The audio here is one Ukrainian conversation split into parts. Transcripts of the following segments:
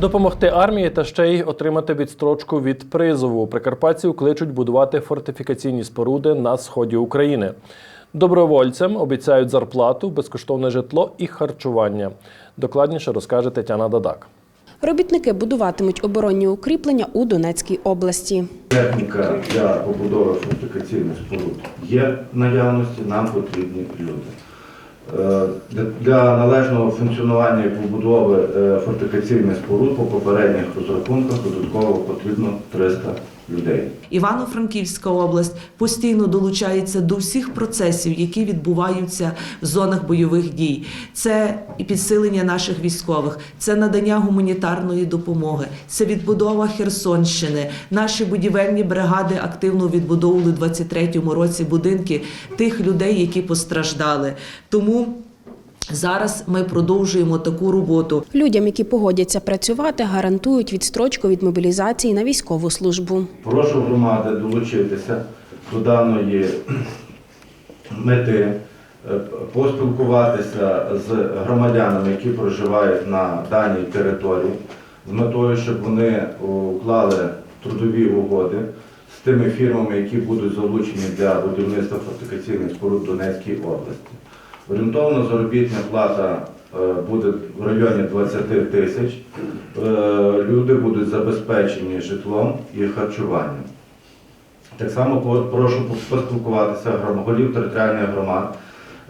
Допомогти армії та ще й отримати відстрочку від призову. Прикарпатців кличуть будувати фортифікаційні споруди на сході України. Добровольцям обіцяють зарплату, безкоштовне житло і харчування. Докладніше розкаже Тетяна Дадак. Робітники будуватимуть оборонні укріплення у Донецькій області. Техніка для побудови фортифікаційних споруд є наявності, нам потрібні люди. Е, для- належного функціонування і побудови е, фортифікаційних споруд по попередніх розрахунках додатково потрібно 300 людей. Івано-Франківська область постійно долучається до всіх процесів, які відбуваються в зонах бойових дій. Це і підсилення наших військових, це надання гуманітарної допомоги, це відбудова Херсонщини. Наші будівельні бригади активно відбудовували у 23-му році будинки тих людей, які постраждали. Тому зараз ми продовжуємо таку роботу. Людям, які погодяться працювати, гарантують відстрочку від мобілізації на військову службу. Прошу громади долучитися до даної мети, е, поспілкуватися з громадянами, які проживають на даній території, з метою, щоб вони уклали трудові угоди з тими фірмами, які будуть залучені для будівництва фортифікаційних споруд в Донецькій області. Орієнтовно заробітна плата е, буде в районі 20 тисяч. Е, Люди будуть забезпечені житлом і харчуванням. Так само прошу поспілкуватися голів територіальних громад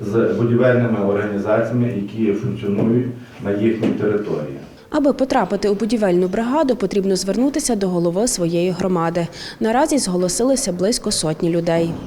з будівельними організаціями, які функціонують на їхній території. Аби потрапити у будівельну бригаду, потрібно звернутися до голови своєї громади. Наразі зголосилися близько сотні людей.